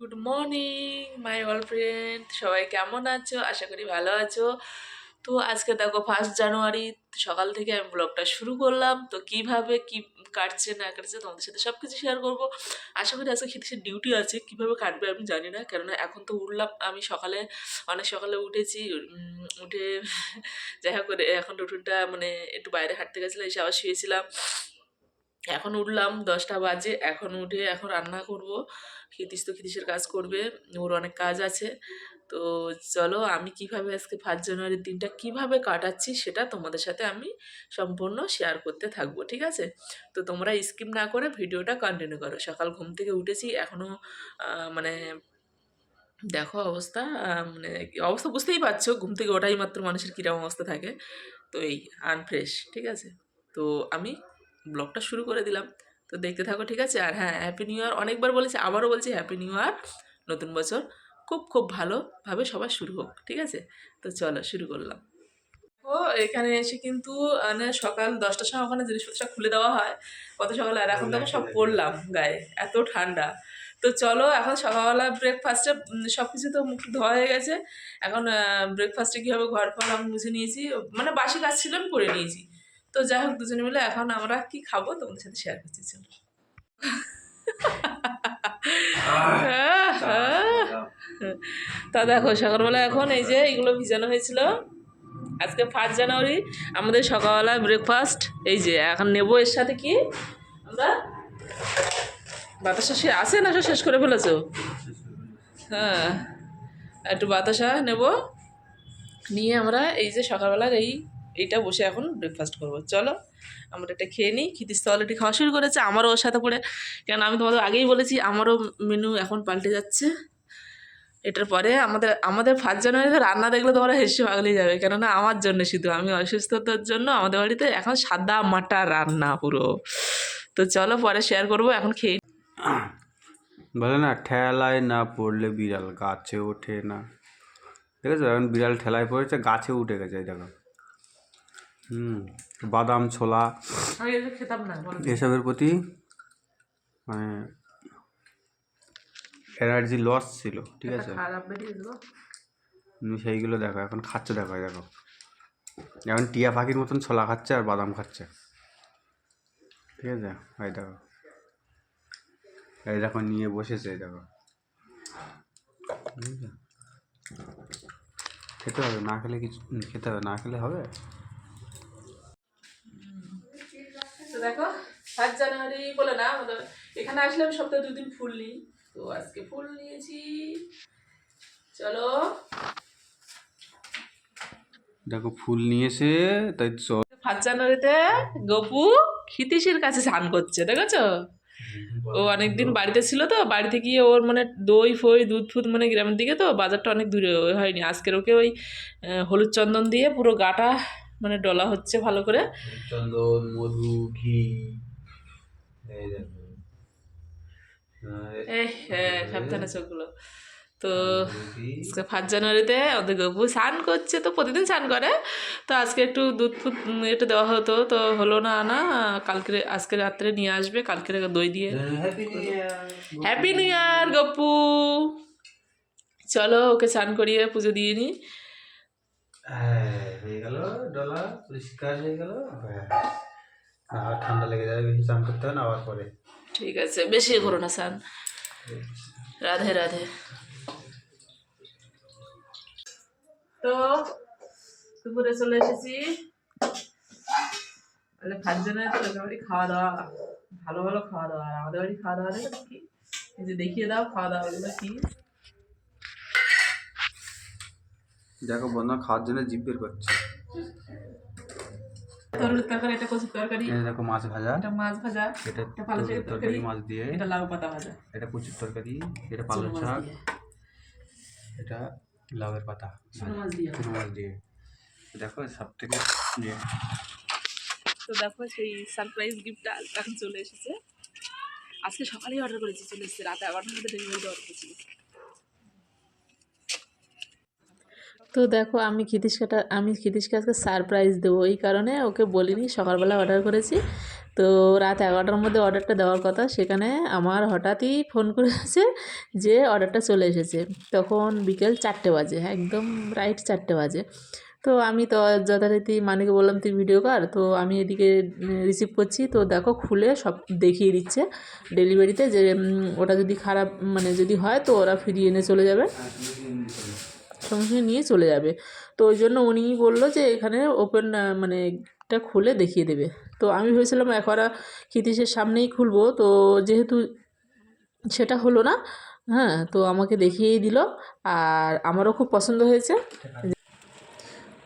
Good morning my all friend সবাই কেমন আছো? আশা করি ভালো আছো। তো আজকে দেখো ফার্স্ট জানুয়ারি সকাল থেকে আমি ব্লগটা শুরু করলাম। তো কীভাবে, কি কাটছে না কাটছে তোমাদের সাথে সব কিছু শেয়ার করব। আশা করি আজকে খেতে ডিউটি আছে, কীভাবে কাটবে আমি জানি না, কেননা এখন তো উঠলাম, আমি সকালে, অনেক সকালে উঠেছি উঠে, যাই হোক করে এখন রুটিনটা মানে একটু বাইরে হাঁটতে গেছিলাম এসে আবার শুয়েছিলাম। এখন উঠলাম দশটা বাজে, এখন উঠে এখন রান্না করব। খিতিস তো খিতিসের কাজ করবে, ওর অনেক কাজ আছে। তো চলো আমি কীভাবে আজকে ফার্স্ট জানুয়ারির দিনটা কীভাবে কাটাচ্ছি সেটা তোমাদের সাথে আমি সম্পূর্ণ শেয়ার করতে থাকব, ঠিক আছে? তো তোমরা স্কিপ না করে ভিডিওটা কন্টিনিউ করো। সকাল ঘুম থেকে উঠেছি এখনও মানে দেখো অবস্থা মানে অবস্থা বুঝতেই পারছ, ঘুম থেকে ওঠাই মাত্র মানুষের কীরকম অবস্থা থাকে। তো এই আনফ্রেশ ঠিক আছে? তো আমি ব্লগটা শুরু করে দিলাম। তো দেখতে থাকো ঠিক আছে? আর হ্যাঁ হ্যাপি নিউ ইয়ার অনেকবার বলেছি আবারও বলছি হ্যাপি নিউ ইয়ার নতুন বছর খুব খুব ভালোভাবে সবার শুরু হোক ঠিক আছে? তো চলো শুরু করলাম। ও এখানে এসে কিন্তু মানে সকাল দশটার সময় ওখানে জিনিসপত্র সব খুলে দেওয়া হয়। কত সকালে আর এখন তো সব পড়লাম গায়ে এত ঠান্ডা। তো চলো এখন সকালবেলা ব্রেকফাস্টে সব কিছু তো মুখ ধোয়া হয়ে গেছে। এখন ব্রেকফাস্টে কী হবে ঘর ফর আমি মুছে নিয়েছি। মানে বাসি কাজ ছিল আমি করে নিয়েছি। তো যাই হোক দুজনে মিলে এখন আমরা কি খাব তোমাদের সাথে শেয়ার করছি, চলো। তা দেখো, সকালবেলা এখন এই যে এগুলো ভিজানো হয়েছিল। আজকে ফার্স্ট জানুয়ারি, আমাদের সকালবেলা ব্রেকফাস্ট এই যে এখন নেব এর সাথে কি? আমরা বাতাসা সে আসে না শেষ করে ফেলেছো? হ্যাঁ একটু বাতাসা নেব। নিয়ে আমরা এই যে সকালবেলার এই এইটা বসে এখন ব্রেকফাস্ট করব। চলো, আমরা এটা খেয়ে নিই। খিতিস তো অলরেডি খাওয়া শুরু করেছে, আমারও ওর সাথে পড়ে। কেন আমি তোমাদের আগেই বলেছি, আমারও মেনু এখন পাল্টে যাচ্ছে। এটার পরে আমাদের আমাদের ফার্স্ট জানুয়ারিতে রান্না দেখলে তোমরা হেসে পাগলি যাবে। কেননা আমার জন্য শুধু, আমি অসুস্থতার জন্য আমাদের বাড়িতে এখন সাদা মাটা রান্না পুরো। তো চলো পরে শেয়ার করব, এখন খেয়ে বলে না, ঠেলায় না পড়লে বিড়াল গাছে ওঠে না। ঠিক আছে এখন বিড়াল ঠেলায় পড়েছে, গাছে উঠে গেছে দেখো। হুম বাদাম ছোলা এসবের প্রতি মানে এনার্জি লস ছিল ঠিক আছে? তুমি সেইগুলো দেখো এখন খাচ্ছে দেখো দেখো। এখন টিয়া পাখির মতন ছোলা খাচ্ছে আর বাদাম খাচ্ছে। ঠিক আছে? এই দেখো। এই দেখো নিয়ে বসেছে এই দেখো? খেতে হবে না খেলে কিছু খেতে হবে না খেলে হবে তো দেখো ফার্স্ট জানুয়ারি বলে না আমাদের এখানে আসলে আমি সপ্তাহে দুদিন ফুল নিই। তো আজকে ফুল নিয়েছি। চলো। দেখো ফুল নিয়েছে তাই চ- ফার্স্ট জানুয়ারিতে গপু খিতিসের কাছে স্নান করছে দেখেছ? ও অনেকদিন বাড়িতে ছিল তো বাড়িতে গিয়ে ওর মানে দই ফই দুধ ফুধ মানে গ্রামের দিকে তো বাজারটা অনেক দূরে হয়নি। আজকের ওকে ওই হলুদ চন্দন দিয়ে পুরো গাটা মানে ডলা হচ্ছে ভালো করে। চন্দন মধু ঘি। সাবধানে চোখগুলো। তো ফার্স্ট জানুয়ারিতে ওদের গপু স্নান করছে তো প্রতিদিন স্নান করে। তো আজকে একটু দুধ উম, একটু দেওয়া হতো তো হলো না না কালকে আজকে রাত্রে নিয়ে আসবে কালকে দই দিয়ে। হ্যাপি নিউ ইয়ার গপ্পু চলো ওকে স্নান করিয়ে পুজো দিয়ে নিই হ্যাঁ, হয়ে গেল ডলা পরিষ্কার হয়ে গেল। আবার ঠান্ডা লেগে যাবে বেশি স্নান করতে হবে না আবার পরে। ঠিক আছে বেশি করো না স্নান। রাধে রাধে। তো দুপুরে চলে এসেছি। তাহলে জানুয়ারি তো লোকের বাড়ি খাওয়া দাওয়া ভালো ভালো খাওয়া দাওয়া আর আমাদের বাড়ি খাওয়া দাওয়া দেখো কি যে দেখিয়ে দাও খাওয়া দাওয়াগুলো কি? দেখো বন্ধু খাওয়ার জন্য জিভ বের করছে। তরকারি এটা কচুর তরকারি। দেখো মাছ ভাজা। এটা মাছ ভাজা এটা তরকারি মাছ দিয়ে। এটা লাউ পাতা ভাজা। এটা কচুর তরকারি এটা পালং শাক। এটা লাউয়ের পাতা। মাছ দিয়ে। মাছ দিয়ে। দেখো সব থেকে তো দেখো সেই সারপ্রাইজ গিফটটা এখন চলে এসেছে। আজকে সকালেই অর্ডার করেছি চলে এসেছে। রাত এগারোটার মধ্যে ডেলিভারি অর্ডার করেছি। তো দেখো আমি ক্ষিতিশকাটা আমি ক্ষিতিশকে আজকে সারপ্রাইজ দেবো। এই কারণে ওকে বলিনি, সকালবেলা অর্ডার করেছি। তো রাত এগারোটার মধ্যে অর্ডারটা দেওয়ার কথা। সেখানে আমার হঠাৎই ফোন করেছে যে অর্ডারটা চলে এসেছে। তখন বিকেল চারটে বাজে, একদম রাইট চারটে বাজে। তো আমি তো যথারীতি মানিকে বললাম, তুই ভিডিও কর। তো আমি এদিকে রিসিভ করছি। তো দেখো খুলে সব দেখিয়ে দিচ্ছে ডেলিভারিতে যে ওটা যদি খারাপ মানে যদি হয় তো ওরা ফিরিয়ে এনে চলে যাবে। সঙ্গে নিয়ে চলে যাবে। তো ওই জন্য উনি বলল যে এখানে ওপেন মানে এটা খুলে দেখিয়ে দেবে। তো আমি ভেবেছিলাম একবারা ক্ষিতীশের সামনেই খুলবো। তো যেহেতু সেটা হলো না হ্যাঁ তো আমাকে দেখিয়েই দিল। আর আমারও খুব পছন্দ হয়েছে।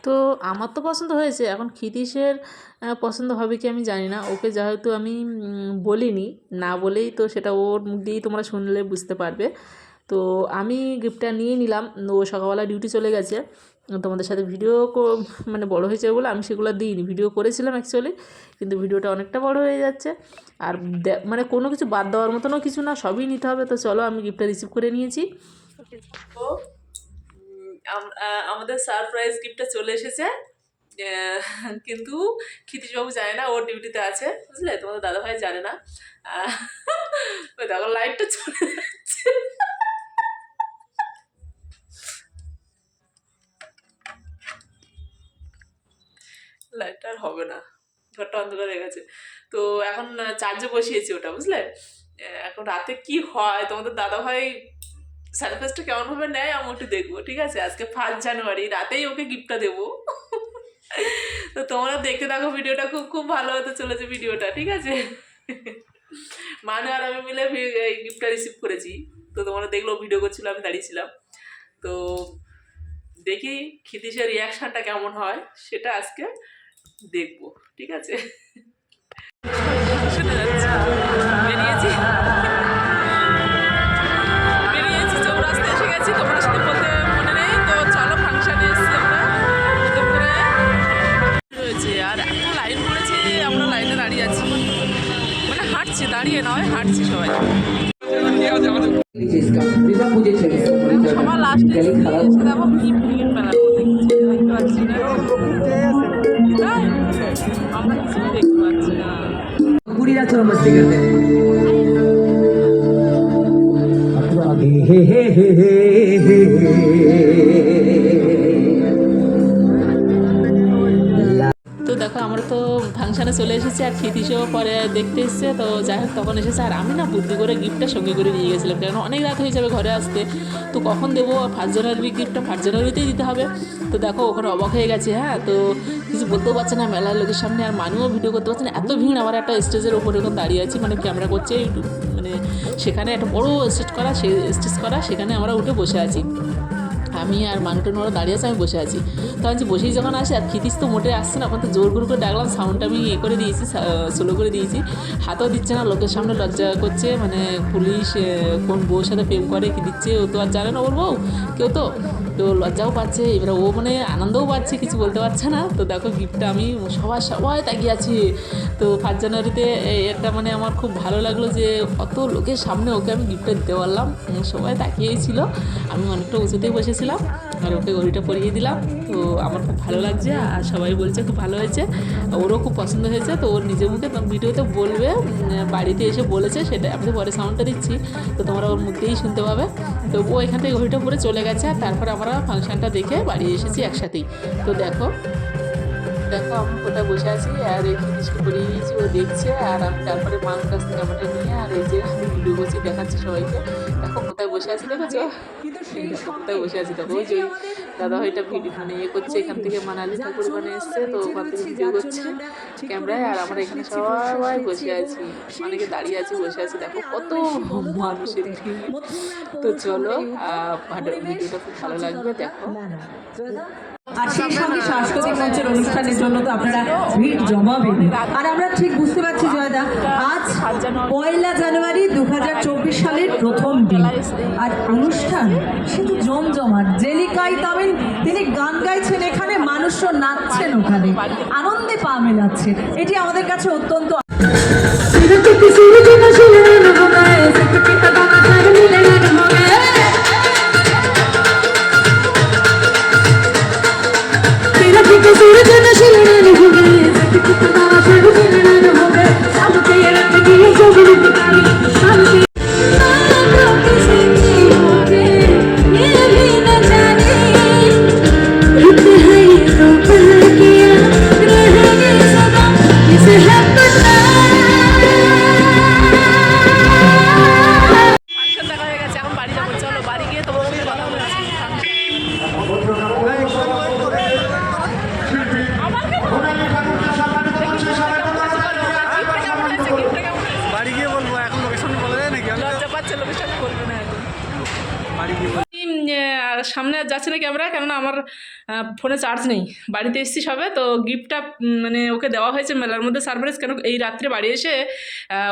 তো আমার তো পছন্দ হয়েছে। এখন ক্ষিতীশের পছন্দ হবে কি আমি জানি না। ওকে যেহেতু আমি বলিনি, না বলেই তো সেটা ওর মুখ দিয়েই তোমরা শুনলে বুঝতে পারবে। তো আমি গিফটটা নিয়ে নিলাম। ও সকালবেলা ডিউটি চলে গেছে। তোমাদের সাথে ভিডিও মানে বড় হয়েছে বলে আমি সেগুলো দিইনি। ভিডিও করেছিলাম অ্যাকচুয়ালি কিন্তু ভিডিওটা অনেকটা বড় হয়ে যাচ্ছে। আর মানে কোনো কিছু বাদ দেওয়ার মতনও কিছু না, সবই নিতে হবে। তো চলো আমি গিফটটা রিসিভ করে নিয়েছি। আমাদের সারপ্রাইজ গিফটটা চলে এসেছে। কিন্তু ক্ষিতীশবাবু জানে না ওর ডিউটিতে আছে। বুঝলে? তোমাদের দাদাভাই জানে না। দেখো লাইটটা চলে যাচ্ছে। লাইটটা আর হবে না। ঘরটা অন্ধকার হয়ে গেছে। তো এখন চার্জে বসিয়েছি ওটা, বুঝলে? এখন রাতে কি হয়? তোমাদের দাদা দাদাভাই সারপ্রাইজটা কেমনভাবে নেয় আমি একটু দেখব, ঠিক আছে? আজকে ফার্স্ট জানুয়ারি রাতেই ওকে গিফটটা দেবো। তো তোমরা দেখতে থাকো, ভিডিওটা খুব খুব ভালো হতে চলেছে ভিডিওটা, ঠিক আছে? মানু আর আমি মিলে এই গিফটটা রিসিভ করেছি। তো তোমরা দেখল ভিডিও করছিল, আমি দাঁড়িয়েছিলাম। তো দেখি, ক্ষিতীশের রিয়াকশানটা কেমন হয়, সেটা আজকে দেখব, ঠিক আছে? চৌরাস্তা এসে গেছি। বলতে মনে নেই। তো ফাংশানে এসেছি আমরা। আমরা লাইনে দাঁড়িয়ে আছি। মানে দাঁড়িয়ে নয়, হাঁটছি সবাই। সবার দেখতে পাচ্ছি না। তো দেখো, আমরা তো ফাংশানে চলে এসেছি আর ক্ষিতিসও পরে দেখতে এসছে। তো যাই হোক, তখন এসেছে। আর আমি না বুদ্ধি করে গিফটটা সঙ্গে করে নিয়ে গেছিলাম। কারণ অনেক রাত হয়ে যাবে ঘরে আসতে। তো কখন দেবো? ফার্স্ট জানুয়ারি গিফটটা ফার্জনারিতেই দিতে হবে। তো দেখো, ওখানে অবাক হয়ে গেছে হ্যাঁ? তো কিছু বলতেও পারছে না, মেলার লোকের সামনে, আর মানুষও ভিডিও করতে পারছে না। এত ভিড়, আমার একটা স্টেজের ওপরে এখন দাঁড়িয়ে আছি মানে ক্যামেরা করছে মানে সেখানে একটা বড় স্টেজ করা সে স্টেজ করা, সেখানে আমরা উঠে বসে আছি। আমি আর মানুষটা ওরা দাঁড়িয়ে আছে, আমি বসে আছি। তো আমি বসেই যখন আসে, আর খিতিস তো মোটে আসছে না, ওখান তো জোর করে ডাকলাম সাউন্ডটা আমি ইয়ে করে দিয়েছি স্লো করে দিয়েছি। হাতও দিচ্ছে না, লোকের সামনে লজ্জা করছে মানে পুলিশ কোন বউর সাথে প্রেম করে, কি দিচ্ছে, ও তো আর জানে না ওর বউ, কেউ তো। তো লজ্জাও পাচ্ছে, এবার ও মানে আনন্দও পাচ্ছে, কিছু বলতে পারছে না। তো দেখো, গিফটটা আমি সবার সবাই তাকিয়ে আছি। তো ফার্স্ট জানুয়ারিতে এটা মানে আমার খুব ভালো লাগল যে অত লোকের সামনে ওকে আমি গিফটটা দিতে পারলাম। সবাই তাকিয়েই ছিল। আমি অনেকটা উঁচুতেই বসেছিলাম। আর ওকে ঘড়িটা পরিয়ে দিলাম। তো আমার খুব ভালো লাগছে আর সবাই বলছে খুব ভালো হয়েছে। ওরও খুব পছন্দ হয়েছে, তো ওর নিজের মুখে তো ভিডিওতে বলবে বাড়িতে এসে বলেছে সেটা আমি তো পরে সাউন্ডটা দিচ্ছি, তো তোমরা ওর মুখ দিয়েই শুনতে পাবে। তো ও এখান থেকে ঘড়িটা পরে চলে গেছে আর তারপর আমরা ফাংশনটা দেখে বাড়ি এসেছি একসাথেই। তো দেখো দেখো আমি কোথায় বসে আছি, আর এই জিনিসটা করিয়ে দিয়েছি, ও দেখছে, আর আমি তারপরে মার কাছ থেকে আমাকে নিয়ে, আর এই যে আমি ভিডিও করছি, দেখাচ্ছি সবাইকে। দেখো কোথায় বসে আছি দেখেছ? ক্ষমতায় দেখো কোথায় বসে আছি দেখো ওই যে দাদা ভাইটা ভিডিও মানে ইয়ে করছে এখান থেকে মানালি ঠাকুর মানে এসছে তো ওখান থেকে ভিডিও করছে ক্যামেরায় আর আমরা এখানে সবাই বসে আছি অনেকে দাঁড়িয়ে আছি বসে আছি দেখো কত মানুষের ভিড়। তো চলো ভিডিওটা খুব ভালো লাগবে দেখো। আর সেই সঙ্গে সাংস্কৃতিক মঞ্চের অনুষ্ঠানের জন্য তো আপনারা ভিড় জমাবেন আর আমরা ঠিক বুঝতে পারছি, জয়দা, আজ পয়লা জানুয়ারি দু সালের প্রথম দিন। আর অনুষ্ঠান জমজমাট। জেলিকাই তামিল, তিনি গান গাইছেন এখানে, মানুষও নাচছেন ওখানে। আনন্দে পা মেলাচ্ছে। এটি আমাদের কাছে অত্যন্ত সামনে আর যাচ্ছে না ক্যামেরা, কেননা আমার ফোনে চার্জ নেই। বাড়িতে এসেছি সবে, তো গিফটটা মানে ওকে দেওয়া হয়েছে মেলার মধ্যে সারপ্রাইজ কেন এই রাত্রে বাড়ি এসে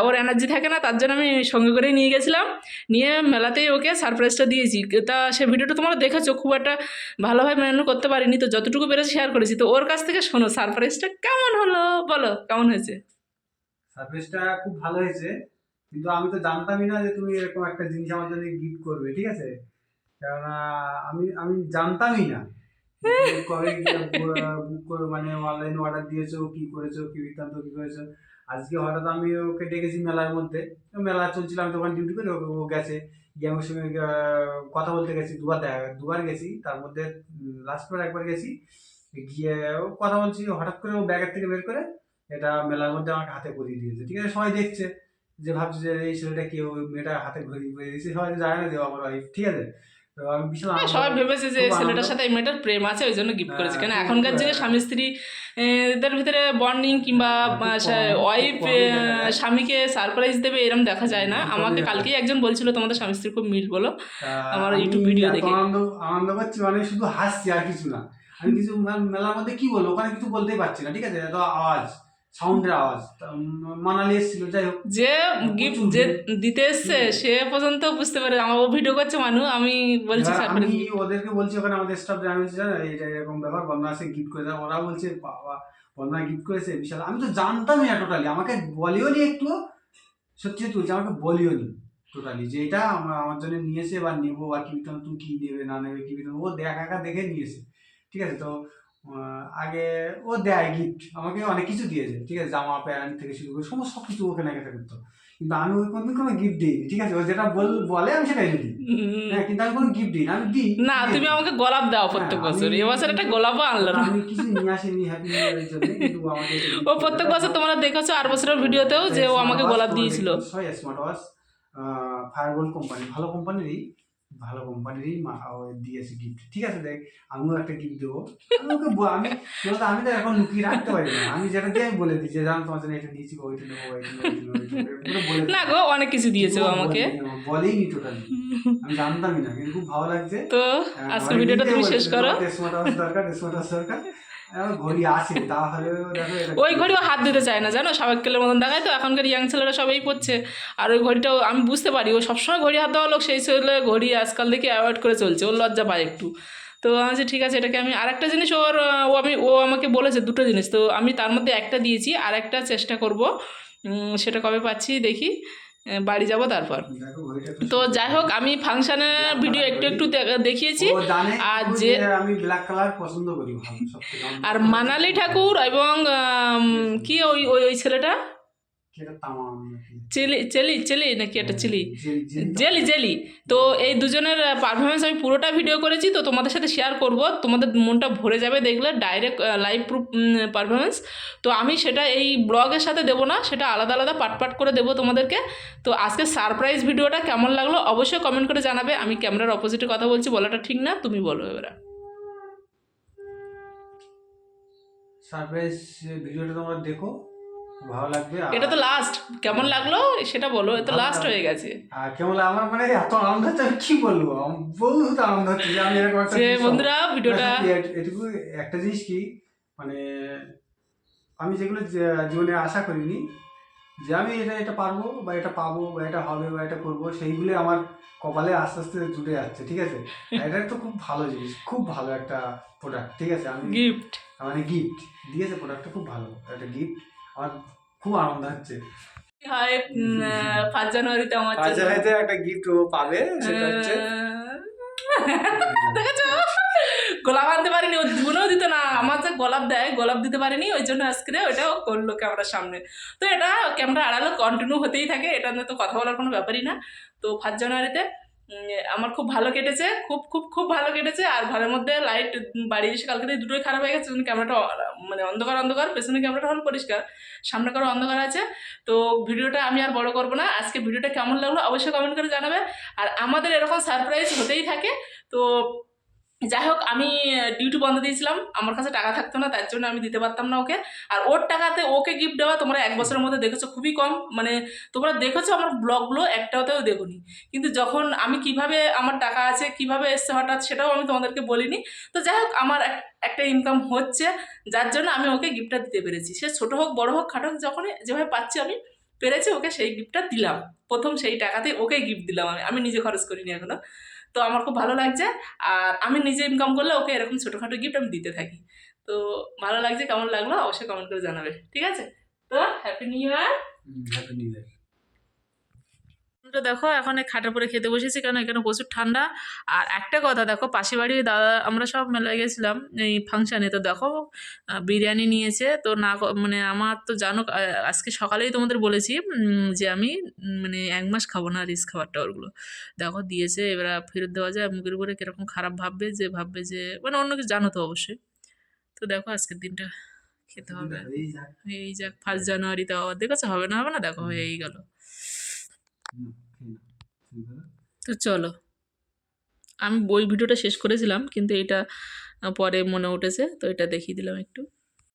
ওর এনার্জি থাকে না, তার জন্য আমি সঙ্গে করেই নিয়ে গেছিলাম। নিয়ে মেলাতেই ওকে সারপ্রাইজটা দিয়েছি। তা সে ভিডিওটা তোমরা দেখেছ, খুব একটা ভালোভাবে মেনু করতে পারিনি, তো যতটুকু পেরেছি শেয়ার করেছি। তো ওর কাছ থেকে শোনো সারপ্রাইজটা কেমন হলো, বলো, কেমন হয়েছে? সার্ভিসটা খুব ভালো হয়েছে, কিন্তু আমি তো জানতামই না যে তুমি এরকম একটা জিনিস আমার জন্য গিফট করবে, ঠিক আছে? কেননা আমি আমি জানতামই না। তুমি কবে বুক করে মানে অনলাইনে অর্ডার দিয়েছ কি করেছ কি বৃত্তান্ত কি করেছ? আজকে হঠাৎ আমি ওকে ডেকেছি মেলার মধ্যে। মেলা চলছিল আমি তখন ডিউটি করে ও- গেছে। গিয়ে আমার সঙ্গে কথা বলতে গেছি দুবার দেখা দুবার গেছি। তার মধ্যে লাস্ট বার একবার গেছি। গিয়ে ও কথা বলছি হঠাৎ করে ও ব্যাগের থেকে বের করে এটা মেলার মধ্যে আমাকে হাতে পরিয়ে দিয়েছে। ঠিক আছে সবাই দেখছে যে ভাবছে যে এই ছেলেটা কেউ মেয়েটা হাতে ঘড়ি পরিয়ে দিয়েছে। সবাই জানে না যে আমার ঠিক আছে? হ্যাঁ, সবাই ভেবেছে যে ছেলেটার সাথে এই মেয়েটার প্রেম আছে ওই জন্য গিফট করেছে। কেন হ্যাঁ, এখনকার খুব, যুগে স্বামী স্ত্রী এদের ভিতরে বন্ডিং কিংবা হ্যাঁ, ওয়াইফ যায়। স্বামীকে সারপ্রাইজ দেবে এরম দেখা যায় না। আমাকে কালকেই একজন বলছিল তোমাদের স্বামী স্ত্রী খুব মিল বলো। আমার video এত দেখে। আনন্দ আনন্দ করছি মানে শুধু হাসছি আর কিছু না। আমি কিছু মেলার মধ্যে কি বলব? ওখানে কিছু বলতেই পারছি না ঠিক আছে? এত আওয়াজ। সাউন্ডের আওয়াজ। মানালি এসেছিল যাই হোক। যে গিফট যে দিতে এসছে সে পর্যন্ত বুঝতে পারে। আমার ও ভিডিও করছে মানু আমি বলছি আমি ওদেরকে বলছি ওখানে আমাদের স্টাফ জানিয়েছে জানো এইটা এরকম ব্যাপার বন্যা আসে গিফট করে দেয়। ওরা বলছে বাবা বন্যা গিফট করেছে বিশাল। আমি তো জানতামই না টোটালি আমাকে বলিও নি একটু সত্যি বলছি আমাকে বলিও নি টোটালি যে এটা আমার আমার জন্য নিয়েছে বা নেব বা কি তুমি কি নেবে না নেবে কি ও দেখা একা দেখে নিয়েছে ঠিক আছে তো আগে ও দেয় গিফট আমাকে অনেক কিছু দিয়েছে ঠিক আছে জামা প্যান্ট থেকে শুরু করে সমস্ত সব কিছু ওকে কেনাকাটা করতো। কিন্তু আমি ওই কোনোদিন কোনো গিফট দিই ঠিক আছে ও যেটা বল বলে আমি সেটাই দিই। হ্যাঁ কিন্তু আমি কোনো গিফট দিই আমি দিই না তুমি আমাকে গোলাপ দাও প্রত্যেক হ্যাঁ, বছর এবছর একটা গোলাপও আনলো না। আমি কিছু নিয়ে আসিনি হ্যাপি নিউ ইয়ারের জন্য কিন্তু আমাকে ও প্রত্যেক বছর তোমরা দেখেছ আর বছরের ভিডিওতেও যে ও আমাকে গোলাপ দিয়েছিল। হয় স্মার্ট ওয়াচ ফায়ারবোল্ট কোম্পানি ভালো কোম্পানিরই ভালো কোম্পানিরই দিয়েছে গিফট ঠিক আছে দেখ আমিও একটা গিফট দেবো। আমি ওকে আমি আমি তো এখন লুকিয়ে রাখতে পারি না। আমি যেটা দিয়ে আমি বলে যে জানো তোমার জন্য এটা নিয়েছি বা ওইটা নেব ওইটা না গো অনেক কিছু দিয়েছে। আমাকে। আমার, বলেইনি টোটালি আমি জানতামই না কিন্তু খুব ভালো লাগছে। তো হ্যাঁ, আজকে অনেক ভিডিওটা তুমি শেষ করো। দরকার দরকার। ঘড়ি আছে তাহলেও ওই ঘড়িও হাত দিতে চায় না, জানো? সাবেকেলের মতন দেখায় তো, এখনকার ইয়াং ছেলেরা সবাই পড়ছে। আর ওই ঘড়িটাও আমি বুঝতে পারি, ও সবসময় ঘড়ি হাত দেওয়া লোক, সেই ছেলে ঘড়ি আজকাল দেখে অ্যাভয়েড করে চলছে, ওর লজ্জা পায় একটু। তো আমি ঠিক আছে, এটাকে আমি আরেকটা জিনিস ওর ও আমি, ও আমাকে বলেছে দুটো জিনিস, তো আমি তার মধ্যে একটা দিয়েছি আর একটা চেষ্টা করব। সেটা কবে পাচ্ছি দেখি। বাড়ি যাব তারপর। তো যাই হোক আমি ফাংশনের ভিডিও একটু একটু দেখিয়েছি। আর যে- আমি ব্ল্যাক কালার পছন্দ করি আর মানালি ঠাকুর এবং কি ওই ওই ওই ছেলেটা? চিলি চেলি চেলি নাকি একটা চিলি? Jelly- jelly. তো- এই দুজনের পারফরমেন্স আমি পুরোটা ভিডিও করেছি তো তোমাদের সাথে শেয়ার করব। তোমাদের মনটা ভরে যাবে দেখলে ডাইরেক্ট লাইভ প্রুফ পারফরমেন্স তো আমি সেটা এই ব্লগের সাথে দেবো না সেটা আলাদা আলাদা পার্ট পার্ট করে দেবো তোমাদেরকে। তো আজকে সারপ্রাইজ ভিডিওটা কেমন লাগল অবশ্যই কমেন্ট করে জানাবে। আমি ক্যামেরার অপোজিটে কথা বলছি বলাটা ঠিক না তুমি বলো এবারে। সারপ্রাইজ ভিডিওটা তোমরা দেখো। ভালো লাগবে এটা তো লাস্ট কেমন লাগল? সেটা বলো এটা লাস্ট হয়ে গেছে। আর কেমন আমার মানে এত আনন্দ হচ্ছে কি বলব? বহুত আনন্দ হচ্ছে আমি এরকম একটা বন্ধুরা ভিডিওটা এটুকু একটা জিনিস কি মানে আমি যেগুলো জীবনে আশা করিনি যে আমি এটা এটা পারব বা এটা পাবো বা এটা হবে বা এটা করব সেইগুলো আমার কপালে আস্তে আস্তে জুড়ে যাচ্ছে ঠিক আছে? এটা তো খুব ভালো জিনিস খুব ভালো একটা প্রোডাক্ট ঠিক আছে? আমি গিফট মানে গিফট দিয়েছে প্রোডাক্টটা খুব ভালো একটা গিফট আমার খুব আনন্দ হচ্ছে। হয় ফার্স্ট জানুয়ারিতে আমার আচ্ছা জন্য। হয়তো একটা গিফট ও পাবে সেটা হচ্ছে দেখেছ? গোলাপ আনতে পারিনি ও জীবনেও দিত না। আমার যে গোলাপ দেয় গোলাপ দিতে পারিনি ওই জন্য আজকে ওইটাও করল ক্যামেরার সামনে। তো এটা ক্যামেরা আড়ালো কন্টিনিউ হতেই থাকে এটা নিয়ে তো কথা বলার কোনো ব্যাপারই না। তো ফার্স্ট জানুয়ারিতে আমার খুব ভালো কেটেছে, খুব খুব খুব ভালো কেটেছে। আর ঘরের মধ্যে লাইট বাড়ি এসে কালকে দুটোই খারাপ হয়ে গেছে ক্যামেরাটা মানে অন্ধকার অন্ধকার, পেছনে ক্যামেরাটা হল পরিষ্কার, সামনে কারও অন্ধকার আছে। তো ভিডিওটা আমি আর বড় করব না, আজকে ভিডিওটা কেমন লাগল অবশ্যই কমেন্ট করে জানাবে। আর আমাদের এরকম সারপ্রাইজ হতেই থাকে, তো যাই হোক, আমি ডিউটি বন্ধ দিয়েছিলাম। আমার কাছে টাকা থাকতো না, তার জন্য আমি দিতে পারতাম না ওকে। আর ওর টাকাতে ওকে গিফট দেওয়া তোমরা এক বছরের মধ্যে দেখেছ, খুবই কম। মানে তোমরা দেখেছ আমার ব্লগগুলো একটাতেও দেখোনি। কিন্তু যখন আমি কীভাবে আমার টাকা আছে, কীভাবে এসছে হঠাৎ, সেটাও আমি তোমাদেরকে বলিনি। তো যাই হোক, আমার এক- একটা ইনকাম হচ্ছে, যার জন্য আমি ওকে গিফটটা দিতে পেরেছি। সে ছোটো হোক, বড় হোক, খাটো হোক, যখনই যেভাবে পাচ্ছি আমি পেরেছি ওকে সেই গিফটটা দিলাম। প্রথম সেই টাকাতে ওকে গিফট দিলাম আমি। আমি নিজে খরচ করিনি এখনও। তো আমার খুব ভালো লাগছে। আর আমি নিজে ইনকাম করলে ওকে এরকম ছোটোখাটো গিফট আমি দিতে থাকি। তো ভালো লাগছে, কেমন লাগল? অবশ্যই কমেন্ট করে জানাবে। ঠিক আছে? তো happy new year happy new year তো দেখো এখন এই খাটের পরে খেতে বসেছি কারণ এখানে প্রচুর ঠান্ডা। আর একটা কথা দেখো পাশে বাড়ির দাদা আমরা সব মেলায় গেছিলাম এই ফাংশানে তো দেখো বিরিয়ানি নিয়েছে। তো না মানে আমার তো জানো আজকে সকালেই তোমাদের বলেছি যে আমি মানে এক মাস খাব না রিস খাবারটা ওগুলো। দেখো দিয়েছে এবার ফেরত দেওয়া যায়। মুখের উপরে কীরকম খারাপ ভাববে যে ভাববে যে মানে অন্য কিছু জানো তো অবশ্যই। তো দেখো আজকের দিনটা খেতে হবে। এই যাক। ফার্স্ট জানুয়ারিতে আবার দেখেছ? হবে না হবে না? দেখো হয়েই গেল। তো চলো। আমি বই ভিডিওটা শেষ করেছিলাম, কিন্তু এটা পরে মনে উঠেছে, তো এটা দেখিয়ে দিলাম একটু।